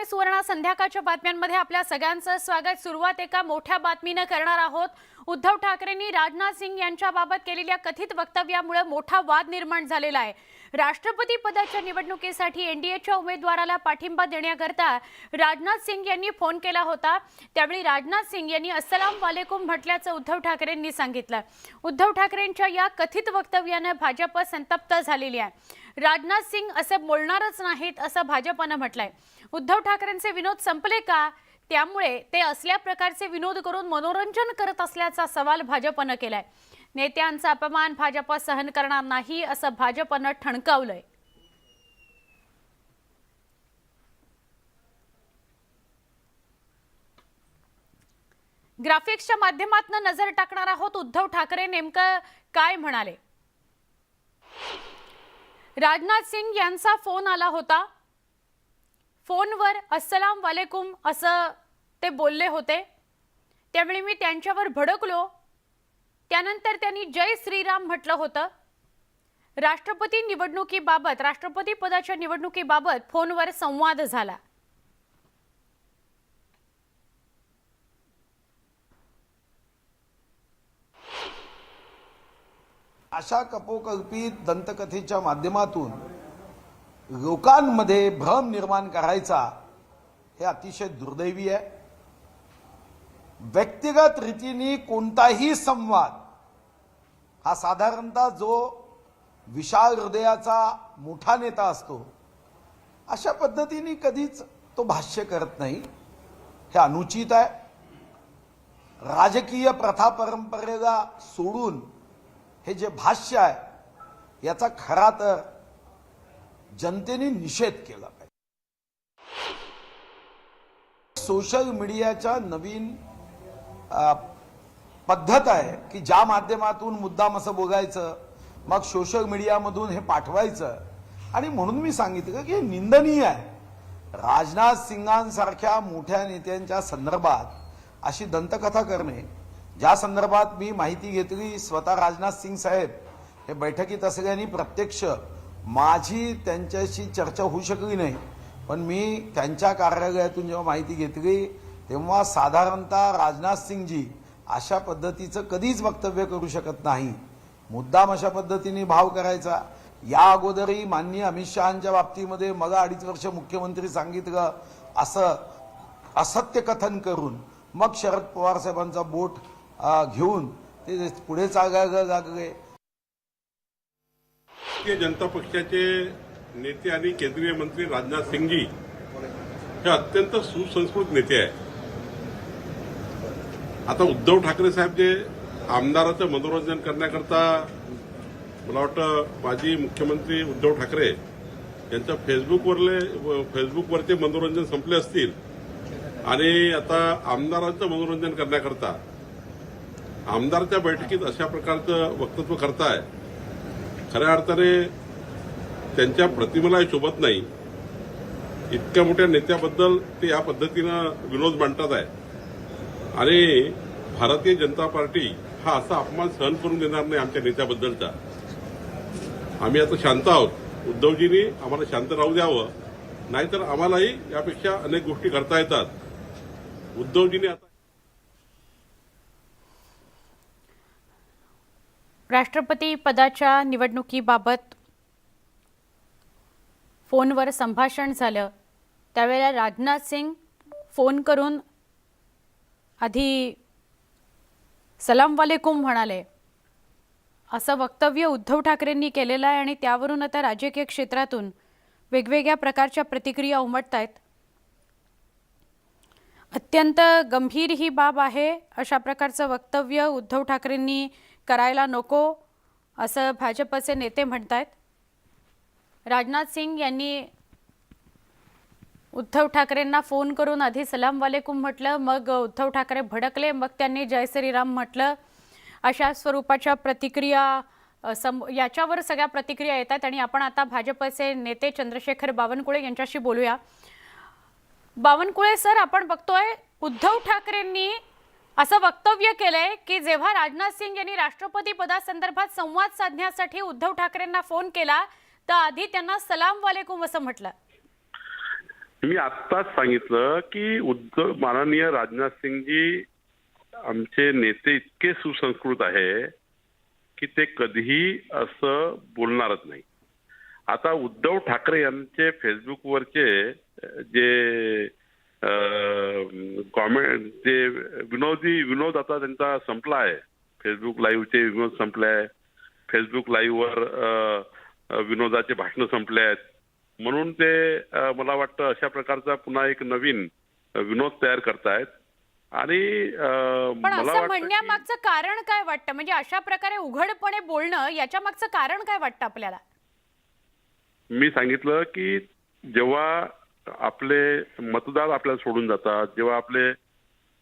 मी सुवर्णा संध्याकाळच्या बातम्यांमध्ये आपल्या सगळ्यांचं स्वागत. सुरुवात एका मोठ्या बातमीनं करणार आहोत. उद्धव ठाकरेंनी राजनाथ सिंग यांच्याबाबत केलेल्या कथित वक्तव्यामुळे मोठा वाद निर्माण झालेला आहे. राष्ट्रपती पदाच्या निवडणुकीसाठी एनडीएच्या उमेदवाराला पाठिंबा देण्याकरता राजनाथ सिंग यांनी फोन केला होता. त्यावेळी राजनाथ सिंग यांनी अस्सलाम वालेकुम म्हटल्याचं उद्धव ठाकरेंनी सांगितलं. उद्धव ठाकरेंच्या या कथित वक्तव्यानं भाजप संतप्त झालेली आहे. राजनाथ सिंग असं बोलणारच नाहीत असं भाजपनं म्हटलंय. उद्धव ठाकरेंचे विनोद संपले का? त्यामुळे ते असल्या प्रकारचे विनोद करून मनोरंजन करत असल्याचा सवाल भाजपनं केलाय. नेत्यांचा अपमान भाजप सहन करणार नाही असं भाजपनं ठणकावलंय. ग्राफिक्सच्या माध्यमातून नजर टाकणार आहोत उद्धव ठाकरे नेमकं काय म्हणाले? राजनाथ सिंग यांचा फोन आला होता. फोनवर अस्सलाम वालेकुम असं ते बोलले होते. त्यावेळी मी त्यांच्यावर भडकलो. त्यानंतर त्यांनी जय श्रीराम म्हटलं होतं. राष्ट्रपती निवडणुकीबाबत राष्ट्रपती पदाच्या निवडणुकीबाबत फोनवर संवाद झाला. अशा कपोकल्पित दंतकथेच्या माध्यमातून लोकांमध्ये भ्रम निर्माण करायचा हे अतिशय दुर्दैवी आहे. व्यक्तिगत रीतीने कोणताही संवाद हा साधारणतः जो विशाल हृदयाचा मोठा नेता असतो अशा पद्धतीने कधीच तो भाष्य करत नाही. हे अनुचित आहे. राजकीय प्रथा परंपरेला सोडून हे जे भाष्य आहे याचा खरा तर जनतेने निषेध केला पाहिजे. सोशल मीडियाच्या नवीन पद्धत आहे की ज्या माध्यमातून मुद्दाम असं बोलायचं मग सोशल मीडियामधून हे पाठवायचं. आणि म्हणून मी सांगितलं की हे निंदनीय आहे. राजनाथ सिंगांसारख्या मोठ्या नेत्यांच्या संदर्भात अशी दंतकथा करणे. ज्या संदर्भात मी माहिती घेतली स्वतः राजनाथ सिंग साहेब हे बैठकीत असल्याने प्रत्यक्ष माझी त्यांच्याशी चर्चा होऊ शकली नाही पण मी त्यांच्या कार्यालयातून जेव्हा माहिती घेतली तेव्हा साधारणतः राजनाथ सिंगजी अशा पद्धतीचं कधीच वक्तव्य करू शकत नाही. मुद्दाम अशा पद्धतीने भाव करायचा. या अगोदरही माननीय अमित शहाच्या बाबतीमध्ये मला अडीच वर्ष मुख्यमंत्री सांगितलं असं असत्य कथन करून मग शरद पवार साहेबांचा बोट घेऊन ते पुढे चालायला लागले. भारतीय जनता पक्षाचे नेते आणि केंद्रीय मंत्री राजनाथ सिंगजी हे अत्यंत सुसंस्कृत नेते आहे आता उद्धव ठाकरे साहेब जे आमदाराचं मनोरंजन करण्याकरता मला वाटतं माजी मुख्यमंत्री उद्धव ठाकरे यांचं फेसबुकवरले फेसबुकवरचे मनोरंजन संपले असतील आणि आता आमदारांचं मनोरंजन करण्याकरता आमदारच्या बैठकीत अशा प्रकारचं वक्तव्य करताय. खऱ्या अर्थाने त्यांच्या प्रतिमेला शोभत नाही. इतक्या मोठ्या नेत्याबद्दल ते या पद्धतीनं विनोद मांडतात आहे. आणि भारतीय जनता पार्टी हा असा अपमान सहन करून देणार नाही आमच्या नेत्याबद्दलचा. आम्ही आता शांत आहोत. उद्धवजींनी आम्हाला शांत राहू द्यावं. नाहीतर आम्हालाही यापेक्षा अनेक गोष्टी करता येतात. उद्धवजींनी आता राष्ट्रपती पदाच्या निवडणुकीबाबत फोनवर संभाषण झालं. त्यावेळेला राजनाथ सिंग फोन करून आधी सलाम वालेकुम म्हणाले. असं वक्तव्य उद्धव ठाकरेंनी केलेलं आहे आणि त्यावरून आता राजकीय क्षेत्रातून वेगवेगळ्या प्रकारच्या प्रतिक्रिया उमटत आहेत अत्यंत गंभीर ही बाब आहे अशा प्रकारचं वक्तव्य उद्धव ठाकरेंनी करायला नको असं भाजपचे नेते म्हणत आहेत राजनाथ सिंग यांनी उद्धव ठाकरेंना फोन करून आधी सलाम वालेकुम म्हटलं मग उद्धव ठाकरे भडकले मग त्यांनी जय श्रीराम म्हटलं. अशा स्वरूपाच्या प्रतिक्रिया सम याच्यावर सगळ्या प्रतिक्रिया येत आहेत आणि आपण आता भाजपचे नेते चंद्रशेखर बावनकुळे यांच्याशी बोलूया. बावनकुळे सर आपण बघतोय उद्धव ठाकरेंनी असं वक्तव्य केलंय की जेव्हा राजनाथ सिंग यांनी राष्ट्रपती पदासंदर्भात संवाद साधण्यासाठी उद्धव ठाकरेंना फोन केला तर आधी त्यांना सलाम वालेकुम असं म्हटलं. मी आत्ताच सांगितलं की उद्धव माननीय राजनाथ सिंगजी आमचे नेते इतके सुसंस्कृत आहे की ते कधीही असं बोलणारच नाही. आता उद्धव ठाकरे यांचे फेसबुकवरचे जे कॉमेंट जे विनोदी विनोद आता त्यांचा संपला आहे फेसबुक लाईव्हचे विनोद संपले आहे फेसबुक लाईव्हवर विनोदाचे भाषणं संपले आहेत म्हणून ते मला वाटतं अशा प्रकारचा पुन्हा एक नवीन विनोद तयार करतायत. आणि पण मला असं म्हणण्यामागचं कारण काय वाटतं? म्हणजे अशा प्रकारे उघडपणे बोलणं याच्या मागचं कारण काय वाटतं आपल्याला? मी सांगितलं की जेव्हा आपले मतदार आपल्याला सोडून जातात. जेव्हा आपले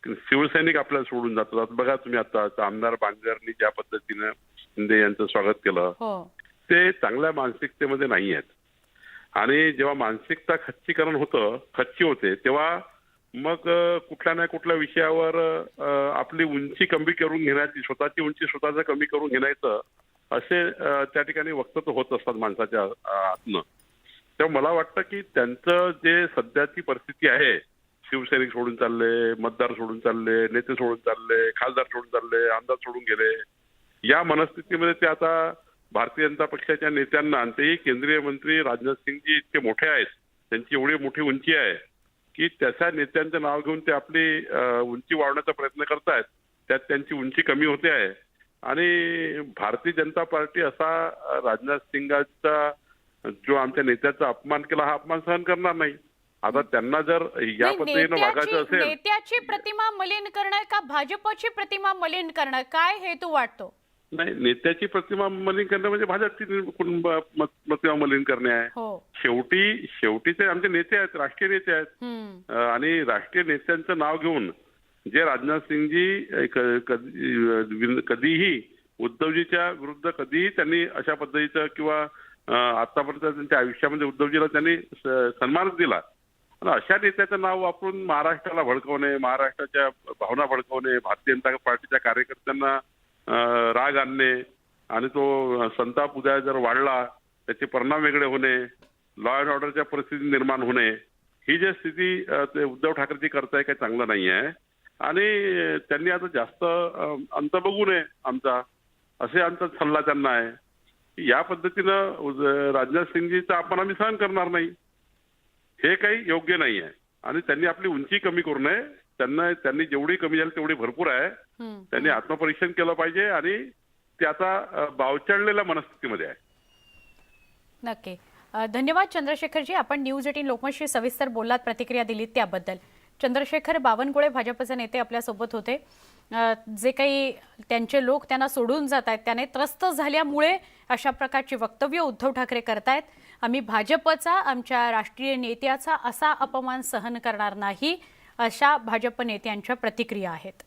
शिवसैनिक आपल्याला सोडून जातात. बघा तुम्ही आता आमदार बांगरनी ज्या पद्धतीनं शिंदे यांचं स्वागत केलं हो. ते चांगल्या मानसिकतेमध्ये नाही आहेत. आणि जेव्हा मानसिकता खच्चीकरण होतं खच्ची होते तेव्हा मग कुठल्या ना कुठल्या विषयावर आपली उंची कमी करून घेण्याची स्वतःची उंची स्वतःच कमी करून घेण्याचं असे त्या ठिकाणी वक्तव्य होत असतात माणसाच्या आतनं. तेव्हा मला वाटतं की त्यांचं जे सध्याची परिस्थिती आहे शिवसैनिक सोडून चालले मतदार सोडून चालले नेते सोडून चालले खासदार सोडून चालले आमदार सोडून गेले या मनस्थितीमध्ये ते आता भारतीय जनता पक्षाच्या नेत्यांना आणि तेही केंद्रीय मंत्री राजनाथ सिंगजी इतके मोठे आहेत त्यांची एवढी मोठी उंची आहे की त्याच्या नेत्यांचं नाव घेऊन ते आपली उंची वाढवण्याचा प्रयत्न करतायत त्यात त्यांची उंची कमी होते आहे. आणि भारतीय जनता पार्टी असा राजनाथ सिंगाचा जो आमच्या नेत्याचा अपमान केला हा अपमान सहन करणार नाही. आता त्यांना जर या पद्धतीनं वागायचं असेल नेत्याची प्रतिमा मलिन करणं का भाजपची प्रतिमा मलिन करणं काय हेतू वाटतो? नाही नेत्याची प्रतिमा मलिन करणं म्हणजे भाजपची प्रतिमा मलिन करणे आहे. हो. शेवटी शेवटी ते आमचे नेते आहेत राष्ट्रीय नेते आहेत. आणि राष्ट्रीय नेत्यांचं नाव घेऊन जे राजनाथ सिंगजी कधीही उद्धवजीच्या विरुद्ध कधीही त्यांनी अशा पद्धतीचं किंवा आतापर्यंत त्यांच्या आयुष्यामध्ये उद्धवजीला त्यांनी स- सन्मानच दिला. आणि अशा नेत्याचं नाव वापरून महाराष्ट्राला भडकवणे महाराष्ट्राच्या भावना भडकवणे भारतीय जनता पार्टीच्या कार्यकर्त्यांना राग आणणे आणि तो संताप उद्या जर वाढला त्याचे परिणाम वेगळे होणे लॉ अँड ऑर्डरच्या परिस्थिती निर्माण होणे ही जी स्थिती ते उद्धव ठाकरेची करताय काही चांगलं नाही आहे आणि त्यांनी आता जास्त अंत बघू नये आमचा असे आमचा सल्ला त्यांना आहे. या पद्धतीनं राजनाथ सिंगजीचा आपण आम्ही सहन करणार नाही. हे काही योग्य नाही आहे आणि त्यांनी आपली उंची कमी करू नये. त्यांना त्यांनी जेवढी कमी झाली तेवढी भरपूर आहे. त्यांनी आत्मपरीक्षण केलं पाहिजे आणि ते आता बावचळलेल्या मनस्थितीमध्ये आहे. नक्की. धन्यवाद चंद्रशेखरजी. आपण न्यूज एटीन लोकमतशी सविस्तर बोललात प्रतिक्रिया दिलीत त्याबद्दल. चंद्रशेखर बावनकुळे भाजपचे नेते आपल्यासोबत होते. जे काही त्यांचे लोक त्यांना सोडून जात आहेत त्याने त्रस्त झाल्यामुळे अशा प्रकारची वक्तव्य उद्धव ठाकरे करतायत. आम्ही भाजपचा आमच्या राष्ट्रीय नेत्याचा असा अपमान सहन करणार नाही अशा भाजप नेत्यांच्या प्रतिक्रिया आहेत.